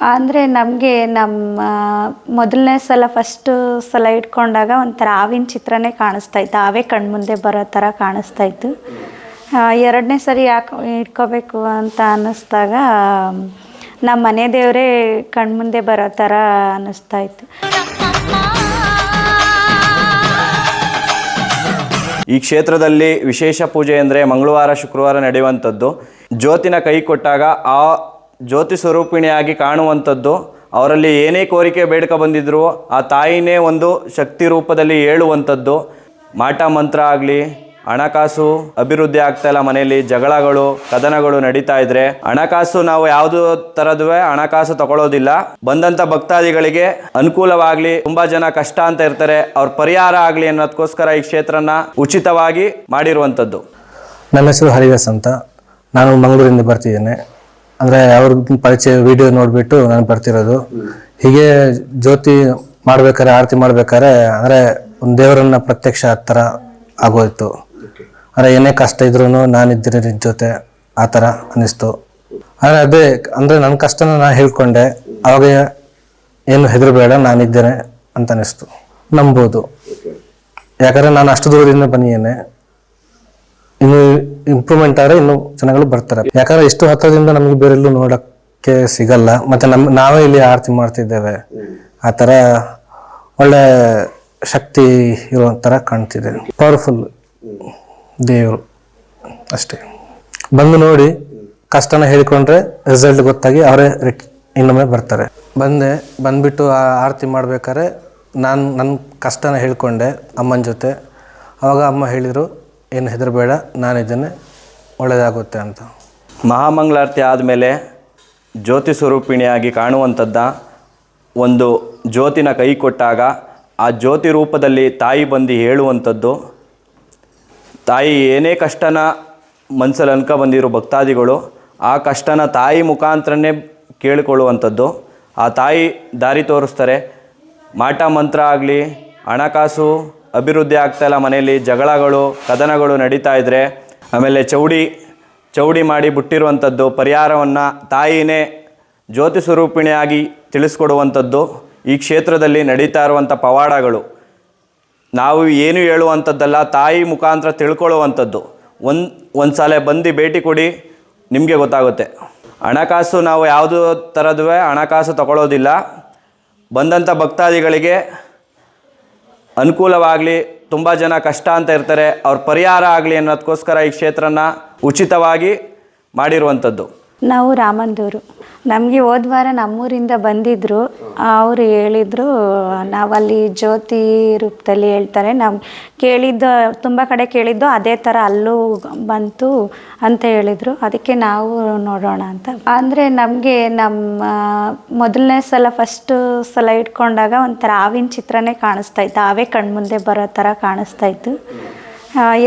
ಅಂದರೆ ನಮಗೆ ನಮ್ಮ ಮೊದಲನೇ ಸಲ ಫಸ್ಟು ಸಲ ಇಟ್ಕೊಂಡಾಗ ಒಂಥರ ಹಾವಿನ ಚಿತ್ರನೇ ಕಾಣಿಸ್ತಾ ಇತ್ತು. ಹಾವೇ ಕಣ್ಮುಂದೆ ಬರೋ ಥರ ಕಾಣಿಸ್ತಾ ಇತ್ತು. ಎರಡನೇ ಸರಿ ಯಾಕೆ ಇಟ್ಕೋಬೇಕು ಅಂತ ಅನ್ನಿಸ್ದಾಗ, ನಮ್ಮ ಮನೆ ದೇವರೇ ಕಣ್ಮುಂದೆ ಬರೋ ಥರ ಅನ್ನಿಸ್ತಾ ಇತ್ತು. ಈ ಕ್ಷೇತ್ರದಲ್ಲಿ ವಿಶೇಷ ಪೂಜೆ ಅಂದರೆ ಮಂಗಳವಾರ, ಶುಕ್ರವಾರ ನಡೆಯುವಂಥದ್ದು. ಜ್ಯೋತಿನ ಕೈ ಕೊಟ್ಟಾಗ ಆ ಜ್ಯೋತಿ ಸ್ವರೂಪಿಣಿಯಾಗಿ ಕಾಣುವಂಥದ್ದು, ಅವರಲ್ಲಿ ಏನೇ ಕೋರಿಕೆ ಬೇಡ್ಕ ಬಂದಿದ್ರು ಆ ತಾಯಿನೇ ಒಂದು ಶಕ್ತಿ ರೂಪದಲ್ಲಿ ಹೇಳುವಂಥದ್ದು ಮಾಟ ಮಂತ್ರ ಆಗಲಿ, ಹಣಕಾಸು ಅಭಿವೃದ್ಧಿ ಆಗ್ತಾ ಇಲ್ಲ ಮನೆಯಲ್ಲಿ, ಜಗಳಗಳು, ಕದನಗಳು ನಡೀತಾ ಇದ್ರೆ ಹಣಕಾಸು ನಾವು ಯಾವುದು ತರದ್ವೆ ಹಣಕಾಸು ತಗೊಳ್ಳೋದಿಲ್ಲ ಬಂದಂತ ಭಕ್ತಾದಿಗಳಿಗೆ ಅನುಕೂಲವಾಗ್ಲಿ, ತುಂಬಾ ಜನ ಕಷ್ಟ ಅಂತ ಇರ್ತಾರೆ, ಅವ್ರ ಪರಿಹಾರ ಆಗ್ಲಿ ಅನ್ನೋದಕ್ಕೋಸ್ಕರ ಈ ಕ್ಷೇತ್ರನ ಉಚಿತವಾಗಿ ಮಾಡಿರುವಂಥದ್ದು. ನನ್ನ ಹೆಸರು ಹರಿದಾಸ್ ಅಂತ. ನಾನು ಮಂಗಳೂರಿಂದ ಬರ್ತಿದ್ದೇನೆ. ಅಂದರೆ ಅವ್ರ ಪರಿಚಯ ವಿಡಿಯೋ ನೋಡಿಬಿಟ್ಟು ನಾನು ಬರ್ತಿರೋದು. ಹೀಗೆ ಜ್ಯೋತಿ ಮಾಡ್ಬೇಕಾರೆ ಆರತಿ ಮಾಡ್ಬೇಕಾದ್ರೆ, ಅಂದರೆ ಒಂದು ದೇವರನ್ನ ಪ್ರತ್ಯಕ್ಷ ಆ ಆಗೋಯ್ತು. ಅಂದ್ರೆ ಏನೇ ಕಷ್ಟ ಇದ್ರೂ ನಾನಿದ್ದೀನಿ ನಿನ್ನ ಜೊತೆ, ಆ ಥರ ಅನ್ನಿಸ್ತು. ಆದರೆ ಅದೇ, ಅಂದರೆ ನನ್ನ ಕಷ್ಟನ ನಾನು ಹೇಳ್ಕೊಂಡೆ, ಅವಾಗ ಏನು ಹೆದರಬೇಡ, ನಾನಿದ್ದೇನೆ ಅಂತ ಅನ್ನಿಸ್ತು. ನಂಬೋದು. ಯಾಕಂದರೆ ನಾನು ಅಷ್ಟು ದೂರದಿಂದ ಬಂದಿದ್ದೇನೆ. ಇನ್ನು ಇಂಪ್ರೂವ್ಮೆಂಟ್ ಆದ್ರೆ ಇನ್ನು ಜನಗಳು ಬರ್ತಾರೆ. ಯಾಕಂದ್ರೆ ಇಷ್ಟು ಹತ್ತದಿಂದ ನಮಗೆ ಬೇರೆಲ್ಲೂ ನೋಡಕ್ಕೆ ಸಿಗಲ್ಲ. ಮತ್ತೆ ನಮ್, ನಾವೇ ಇಲ್ಲಿ ಆರತಿ ಮಾಡ್ತಿದ್ದೇವೆ. ಆ ಥರ ಒಳ್ಳೆ ಶಕ್ತಿ ಇರೋ ಥರ ಕಾಣ್ತಿದೆ. ಪವರ್ಫುಲ್ ದೇವರು ಅಷ್ಟೇ. ಬಂದು ನೋಡಿ ಕಷ್ಟನ ಹೇಳಿಕೊಂಡ್ರೆ ರಿಸಲ್ಟ್ ಗೊತ್ತಾಗಿ ಅವರೇ ಇನ್ನೊಮ್ಮೆ ಬರ್ತಾರೆ. ಬಂದೆ, ಬಂದ್ಬಿಟ್ಟು ಆರತಿ ಮಾಡ್ಬೇಕಾದ್ರೆ ನಾನು ನನ್ನ ಕಷ್ಟನ ಹೇಳ್ಕೊಂಡೆ ಅಮ್ಮನ ಜೊತೆ. ಅವಾಗ ಅಮ್ಮ ಹೇಳಿದರು ಏನು ಹೆದರಬೇಡ ನಾನಿದ್ದೇನೆ ಒಳ್ಳೆಯದಾಗುತ್ತೆ ಅಂತ. ಮಹಾಮಂಗಳಾರತಿ ಆದಮೇಲೆ ಜ್ಯೋತಿ ಸ್ವರೂಪಿಣಿಯಾಗಿ ಕಾಣುವಂಥದ್ದ ಒಂದು ಜ್ಯೋತಿನ ಕೈ ಕೊಟ್ಟಾಗ ಆ ಜ್ಯೋತಿ ರೂಪದಲ್ಲಿ ತಾಯಿ ಬಂದು ಹೇಳುವಂಥದ್ದು, ತಾಯಿ ಏನೇ ಕಷ್ಟನ ಮನಸ್ಸಲ್ಲಿ ಅನ್ಕ ಬಂದಿರೋ ಭಕ್ತಾದಿಗಳು, ಆ ಕಷ್ಟನ ತಾಯಿ ಮುಖಾಂತರನೇ ಕೇಳಿಕೊಳ್ಳುವಂಥದ್ದು. ಆ ತಾಯಿ ದಾರಿ ತೋರಿಸ್ತಾರೆ. ಮಾಟ ಮಂತ್ರ ಆಗಲಿ, ಹಣಕಾಸು ಅಭಿವೃದ್ಧಿ ಇಲ್ಲ ಮನೆಯಲ್ಲಿ, ಜಗಳಗಳು, ಕದನಗಳು ನಡೀತಾ ಇದ್ದರೆ ಆಮೇಲೆ ಚೌಡಿ ಚೌಡಿ ಮಾಡಿ ಬಿಟ್ಟಿರುವಂಥದ್ದು, ಪರಿಹಾರವನ್ನು ತಾಯಿನೇ ಜ್ಯೋತಿ ಸ್ವರೂಪಿಣಿಯಾಗಿ ತಿಳಿಸ್ಕೊಡುವಂಥದ್ದು, ಈ ಕ್ಷೇತ್ರದಲ್ಲಿ ನಡೀತಾ ಇರುವಂಥ ಪವಾಡಗಳು. ನಾವು ಏನು ಹೇಳುವಂಥದ್ದಲ್ಲ, ತಾಯಿ ಮುಖಾಂತರ ತಿಳ್ಕೊಳ್ಳುವಂಥದ್ದು. ಒಂದು ಒಂದು ಸಲ ಬಂದು ಭೇಟಿ ಕೊಡಿ, ನಿಮಗೆ ಗೊತ್ತಾಗುತ್ತೆ. ಹಣಕಾಸು ನಾವು ಯಾವುದೋ ಥರದ್ವೇ ಹಣಕಾಸು ತಗೊಳ್ಳೋದಿಲ್ಲ ಬಂದಂಥ ಭಕ್ತಾದಿಗಳಿಗೆ ಅನುಕೂಲವಾಗಲಿ ತುಂಬ ಜನ ಕಷ್ಟ ಅಂತ ಇರ್ತಾರೆ ಅವ್ರ ಪರಿಹಾರ ಆಗಲಿ ಅನ್ನೋದಕ್ಕೋಸ್ಕರ ಈ ಕ್ಷೇತ್ರನ ಉಚಿತವಾಗಿ ಮಾಡಿರುವಂಥದ್ದು. ನಾವು ರಾಮಂದೂರು. ನಮಗೆ ಹೋದ ವಾರ ನಮ್ಮೂರಿಂದ ಬಂದಿದ್ದರು ಅವರು ಹೇಳಿದರು ನಾವಲ್ಲಿ ಜ್ಯೋತಿ ರೂಪದಲ್ಲಿ ಹೇಳ್ತಾರೆ. ನಾವು ಕೇಳಿದ್ದು ತುಂಬ ಕಡೆ ಕೇಳಿದ್ದು ಅದೇ ಥರ ಅಲ್ಲೂ ಬಂತು ಅಂತ ಹೇಳಿದರು. ಅದಕ್ಕೆ ನಾವು ನೋಡೋಣ ಅಂತ. ಅಂದರೆ ನಮಗೆ ನಮ್ಮ ಮೊದಲನೇ ಸಲ ಫಸ್ಟು ಸಲ ಇಟ್ಕೊಂಡಾಗ ಒಂಥರ ಹಾವಿನ ಚಿತ್ರನೇ ಕಾಣಿಸ್ತಾ ಇತ್ತು. ಹಾವೇ ಕಣ್ಮುಂದೆ ಬರೋ ಥರ ಕಾಣಿಸ್ತಾ ಇತ್ತು.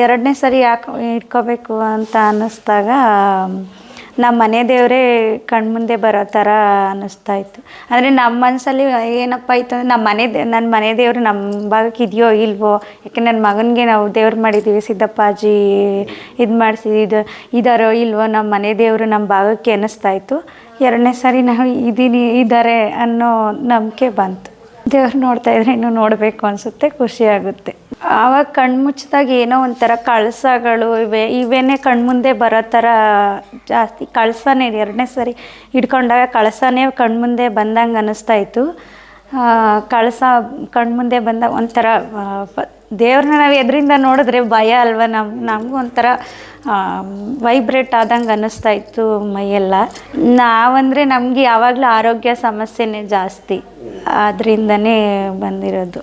ಎರಡನೇ ಸರಿ ಯಾಕೆ ಇಟ್ಕೋಬೇಕು ಅಂತ ಅನ್ನಿಸ್ದಾಗ ನಮ್ಮ ಮನೆ ದೇವರೇ ಕಣ್ಮುಂದೆ ಬರೋ ಥರ ಅನ್ನಿಸ್ತಾ ಇತ್ತು. ಅಂದರೆ ನಮ್ಮ ಮನಸ್ಸಲ್ಲಿ ಏನಪ್ಪ ಇತ್ತು ಅಂದರೆ ನಮ್ಮ ಮನೆ ದೇ ನನ್ನ ಮನೆ ದೇವರು ನಮ್ಮ ಭಾಗಕ್ಕೆ ಇದೆಯೋ ಇಲ್ವೋ ಯಾಕೆ ನನ್ನ ಮಗನಿಗೆ ನಾವು ದೇವ್ರು ಮಾಡಿದ್ದೀವಿ, ಸಿದ್ದಪ್ಪಾಜಿ ಇದು ಮಾಡಿಸಿ ಇದು ಇದಾರೋ ಇಲ್ವೋ ನಮ್ಮ ಮನೆ ದೇವರು ನಮ್ಮ ಭಾಗಕ್ಕೆ ಅನ್ನಿಸ್ತಾ ಇತ್ತು. ಎರಡನೇ ಸಾರಿ ನಾವು ಇದ್ದೀನಿ ಇದ್ದಾರೆ ಅನ್ನೋ ನಂಬಿಕೆ ಬಂತು. ದೇವ್ರು ನೋಡ್ತಾ ಇದ್ರೆ ಇನ್ನೂ ನೋಡಬೇಕು ಅನಿಸುತ್ತೆ ಖುಷಿ ಆಗುತ್ತೆ. ಆವಾಗ ಕಣ್ಮುಚ್ಚಿದಾಗ ಏನೋ ಒಂಥರ ಕಳಸಗಳು ಇವೆ ಇವೇನೇ ಕಣ್ಮುಂದೆ ಬರೋ ಥರ ಜಾಸ್ತಿ ಕಳಸನೇ ಎರಡನೇ ಸರಿ ಹಿಡ್ಕೊಂಡಾಗ ಕಳಸನೇ ಕಣ್ಮುಂದೆ ಬಂದಂಗೆ ಅನ್ನಿಸ್ತಾ ಇತ್ತು. ಆ, ಕಳಸ ಕಣ್ಮುಂದೆ ಬಂದಾಗ ಒಂಥರ ದೇವ್ರನ್ನ ನಾವು ಎದರಿಂದ ನೋಡಿದ್ರೆ ಭಯ ಅಲ್ವಾ? ನಮ್ಮ ನಮಗೂ ಒಂಥರ ವೈಬ್ರೇಟ್ ಆದಂಗೆ ಅನ್ನಿಸ್ತಾ ಇತ್ತು ಮೈಯೆಲ್ಲ. ನಾವಂದರೆ ನಮಗೆ ಯಾವಾಗಲೂ ಆರೋಗ್ಯ ಸಮಸ್ಯೆನೇ ಜಾಸ್ತಿ ಅದರಿಂದನೇ ಬಂದಿರೋದು.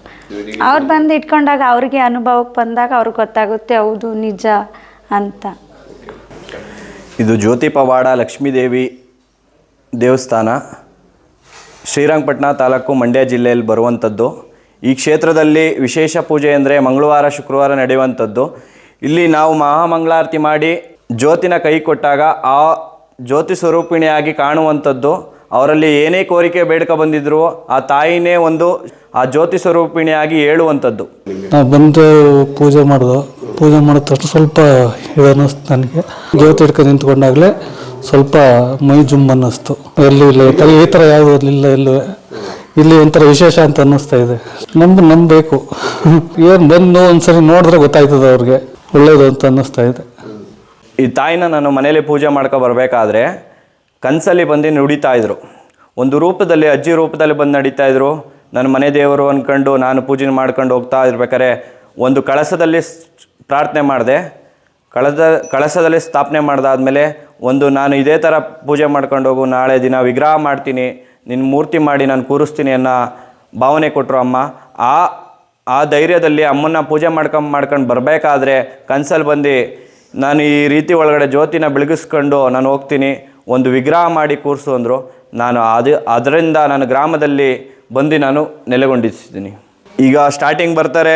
ಅವ್ರು ಬಂದು ಇಟ್ಕೊಂಡಾಗ ಅವ್ರಿಗೆ ಅನುಭವಕ್ಕೆ ಬಂದಾಗ ಅವ್ರಿಗೆ ಗೊತ್ತಾಗುತ್ತೆ ಹೌದು ನಿಜ ಅಂತ. ಇದು ಜ್ಯೋತಿ ಪವಾಡ ಲಕ್ಷ್ಮೀದೇವಿ ದೇವಸ್ಥಾನ. ಶ್ರೀರಂಗಪಟ್ಟಣ ತಾಲೂಕು ಮಂಡ್ಯ ಜಿಲ್ಲೆಯಲ್ಲಿ ಬರುವಂಥದ್ದು. ಈ ಕ್ಷೇತ್ರದಲ್ಲಿ ವಿಶೇಷ ಪೂಜೆ ಅಂದರೆ ಮಂಗಳವಾರ, ಶುಕ್ರವಾರ ನಡೆಯುವಂಥದ್ದು. ಇಲ್ಲಿ ನಾವು ಮಹಾಮಂಗಳಾರತಿ ಮಾಡಿ ಜ್ಯೋತಿನ ಕೈ ಕೊಟ್ಟಾಗ ಆ ಜ್ಯೋತಿ ಸ್ವರೂಪಿಣಿಯಾಗಿ ಕಾಣುವಂಥದ್ದು. ಅವರಲ್ಲಿ ಏನೇ ಕೋರಿಕೆ ಬೇಡ್ಕ ಬಂದಿದ್ರು ಆ ತಾಯಿನೇ ಒಂದು ಆ ಜ್ಯೋತಿ ಸ್ವರೂಪಿಣಿಯಾಗಿ ಹೇಳುವಂಥದ್ದು. ನಾವು ಬಂದು ಪೂಜೆ ಮಾಡಿದ್ವು ಪೂಜೆ ಮಾಡಿದ ತಕ್ಷಣ ಸ್ವಲ್ಪ ಇದು ಅನ್ನಿಸ್ತು ನನಗೆ. ಜ್ಯೋತಿ ಹಿಡ್ಕೊ ನಿಂತ್ಕೊಂಡಾಗಲೇ ಸ್ವಲ್ಪ ಮೈ ಜುಮ್ ಅನ್ನಿಸ್ತು. ಎಲ್ಲೂ ಇಲ್ಲ, ಈ ಥರ- ಈ ಇಲ್ಲ ಎಲ್ಲೂ. ಇಲ್ಲಿ ಒಂಥರ ವಿಶೇಷ ಅಂತ ಅನ್ನಿಸ್ತಾ ಇದೆ. ನಮ್ದು ಬೇಕು ಏನು ಬಂದು ಒಂದ್ಸರಿ ನೋಡಿದ್ರೆ ಗೊತ್ತಾಯ್ತದ ಅವ್ರಿಗೆ. ಒಳ್ಳೇದು ಅಂತ ಅನ್ನಿಸ್ತಾ ಇದೆ. ಈ ತಾಯಿನ ನಾನು ಮನೇಲಿ ಪೂಜೆ ಮಾಡ್ಕೊ ಬರಬೇಕಾದ್ರೆ ಕನಸಲ್ಲಿ ಬಂದು ನುಡಿತಾ ಇದ್ರು. ಒಂದು ರೂಪದಲ್ಲಿ, ಅಜ್ಜಿ ರೂಪದಲ್ಲಿ ಬಂದು ನಡೀತಾ ಇದ್ರು. ನನ್ನ ಮನೆ ದೇವರು ಅಂದ್ಕೊಂಡು ನಾನು ಪೂಜೆ ಮಾಡ್ಕೊಂಡು ಹೋಗ್ತಾ ಇರ್ಬೇಕಾದ್ರೆ ಒಂದು ಕಳಸದಲ್ಲಿ ಪ್ರಾರ್ಥನೆ ಮಾಡಿದೆ. ಕಳದ, ಕಳಸದಲ್ಲಿ ಸ್ಥಾಪನೆ ಮಾಡ್ದಾದ್ಮೇಲೆ ಒಂದು ನಾನು ಇದೇ ಥರ ಪೂಜೆ ಮಾಡ್ಕೊಂಡು ಹೋಗು, ನಾಳೆ ದಿನ ವಿಗ್ರಹ ಮಾಡ್ತೀನಿ. ನಿನ್ನ ಮೂರ್ತಿ ಮಾಡಿ ನಾನು ಕೂರಿಸ್ತೀನಿ ಅನ್ನೋ ಭಾವನೆ ಕೊಟ್ಟರು ಅಮ್ಮ. ಆ ಆ ಧೈರ್ಯದಲ್ಲಿ ಅಮ್ಮನ್ನ ಪೂಜೆ ಮಾಡ್ಕೊಂಡು ಮಾಡ್ಕೊಂಡು ಬರಬೇಕಾದ್ರೆ ಕನ್ಸಲ್ಲಿ ಬಂದು ನಾನು ಈ ರೀತಿ ಒಳಗಡೆ ಜ್ಯೋತಿನ ಬೆಳಗಿಸ್ಕೊಂಡು ನಾನು ಹೋಗ್ತೀನಿ, ಒಂದು ವಿಗ್ರಹ ಮಾಡಿ ಕೂರಿಸು ಅಂದರು. ನಾನು ಅದು, ಅದರಿಂದ ನಾನು ಗ್ರಾಮದಲ್ಲಿ ಬಂದು ನಾನು ನೆಲೆಗೊಂಡಿಸಿದ್ದೀನಿ ಈಗ ಸ್ಟಾರ್ಟಿಂಗ್ ಬರ್ತಾರೆ,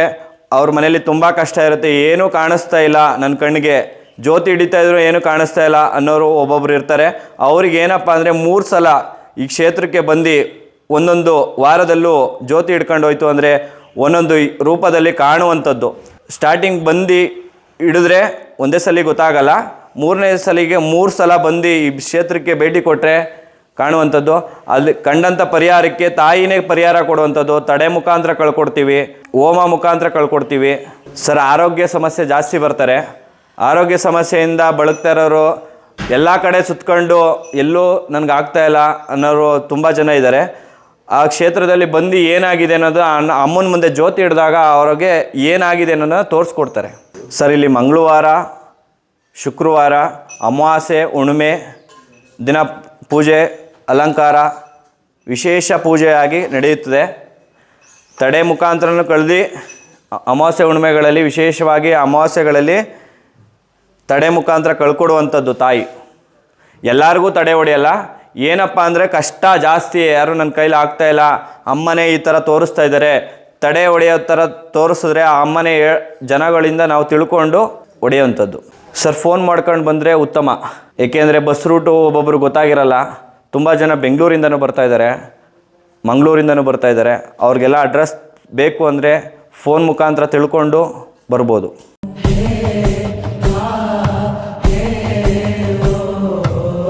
ಅವ್ರ ಮನೇಲಿ ತುಂಬ ಕಷ್ಟ ಇರುತ್ತೆ, ಏನೂ ಕಾಣಿಸ್ತಾ ಇಲ್ಲ ನನ್ನ ಕಣ್ಣಿಗೆ ಜ್ಯೋತಿ ಹಿಡಿತಾ ಇದ್ರು, ಏನೂ ಕಾಣಿಸ್ತಾ ಇಲ್ಲ ಅನ್ನೋರು ಒಬ್ಬೊಬ್ರು ಇರ್ತಾರೆ. ಅವ್ರಿಗೆ ಏನಪ್ಪ ಅಂದರೆ ಮೂರು ಸಲ ಈ ಕ್ಷೇತ್ರಕ್ಕೆ ಬಂದು ಒಂದೊಂದು ವಾರದಲ್ಲೂ ಜ್ಯೋತಿ ಹಿಡ್ಕೊಂಡು ಹೋಯ್ತು ಅಂದರೆ ಒಂದೊಂದು ರೂಪದಲ್ಲಿ ಕಾಣುವಂಥದ್ದು. ಸ್ಟಾರ್ಟಿಂಗ್ ಬಂದು ಹಿಡಿದ್ರೆ ಒಂದೇ ಸಲ ಗೊತ್ತಾಗಲ್ಲ. ಮೂರನೇ ಸಲಿಗೆ ಮೂರು ಸಲ ಬಂದು ಈ ಕ್ಷೇತ್ರಕ್ಕೆ ಭೇಟಿ ಕೊಟ್ಟರೆ ಕಾಣುವಂಥದ್ದು. ಅಲ್ಲಿ ಕಂಡಂಥ ಪರಿಹಾರಕ್ಕೆ ತಾಯಿನೇ ಪರಿಹಾರ ಕೊಡುವಂಥದ್ದು. ತಡೆ ಮುಖಾಂತರ ಕಳ್ಕೊಡ್ತೀವಿ, ಹೋಮ ಮುಖಾಂತರ ಕಳ್ಕೊಡ್ತೀವಿ. ಸರ್, ಆರೋಗ್ಯ ಸಮಸ್ಯೆ ಜಾಸ್ತಿ ಬರ್ತಾರೆ. ಆರೋಗ್ಯ ಸಮಸ್ಯೆಯಿಂದ ಬಳಕ್ತಾ ಇರೋರು ಎಲ್ಲ ಕಡೆ ಸುತ್ಕೊಂಡು ಎಲ್ಲೂ ನನಗೆ ಆಗ್ತಾ ಇಲ್ಲ ಅನ್ನೋರು ತುಂಬ ಜನ ಇದ್ದಾರೆ ಆ ಕ್ಷೇತ್ರದಲ್ಲಿ ಬಂದು ಏನಾಗಿದೆ ಅನ್ನೋದು ಅನ್ನ- ಅಮ್ಮನ ಮುಂದೆ ಜ್ಯೋತಿ ಹಿಡಿದಾಗ ಅವ್ರಿಗೆ ಏನಾಗಿದೆ ಅನ್ನೋದನ್ನ ತೋರಿಸ್ಕೊಡ್ತಾರೆ. ಸರ್, ಇಲ್ಲಿ ಮಂಗಳವಾರ, ಶುಕ್ರವಾರ, ಅಮಾವಾಸ್ಯೆ ಹುಣ್ಮೆ ದಿನ ಪೂಜೆ, ಅಲಂಕಾರ ವಿಶೇಷ ಪೂಜೆಯಾಗಿ ನಡೆಯುತ್ತದೆ. ತಡೆ ಮುಖಾಂತರನೂ ಕಳೆದು ಅಮಾವಾಸ್ಯೆ ಹುಣ್ಮೆಗಳಲ್ಲಿ ವಿಶೇಷವಾಗಿ ಅಮಾವಾಸ್ಯೆಗಳಲ್ಲಿ ತಡೆ ಮುಖಾಂತರ ಕಳ್ಕೊಡುವಂಥದ್ದು ತಾಯಿ. ಎಲ್ಲರಿಗೂ ತಡೆ ಹೊಡೆಯಲ್ಲ. ಏನಪ್ಪ ಅಂದರೆ ಕಷ್ಟ ಜಾಸ್ತಿ, ಯಾರು ನನ್ನ ಕೈಲಿ ಆಗ್ತಾ ಇಲ್ಲ, ಅಮ್ಮನೇ ಈ ಥರ ತೋರಿಸ್ತಾ ಇದ್ದಾರೆ. ತಡೆ ಹೊಡೆಯೋ ಥರ ತೋರಿಸಿದ್ರೆ ಆ ಅಮ್ಮನೇ ಜನಗಳಿಂದ ನಾವು ತಿಳ್ಕೊಂಡು ಹೊಡೆಯುವಂಥದ್ದು. ಸರ್, ಫೋನ್ ಮಾಡ್ಕೊಂಡು ಬಂದರೆ ಉತ್ತಮ. ಏಕೆಂದರೆ ಬಸ್ ರೂಟು ಒಬ್ಬೊಬ್ರು ಗೊತ್ತಾಗಿರಲ್ಲ. ತುಂಬ ಜನ ಬೆಂಗಳೂರಿಂದನೂ ಬರ್ತಾ ಇದ್ದಾರೆ, ಮಂಗಳೂರಿಂದನೂ ಬರ್ತಾ ಇದ್ದಾರೆ. ಅವ್ರಿಗೆಲ್ಲ ಅಡ್ರೆಸ್ ಬೇಕು ಅಂದರೆ ಫೋನ್ ಮುಖಾಂತರ ತಿಳ್ಕೊಂಡು ಬರ್ಬೋದು.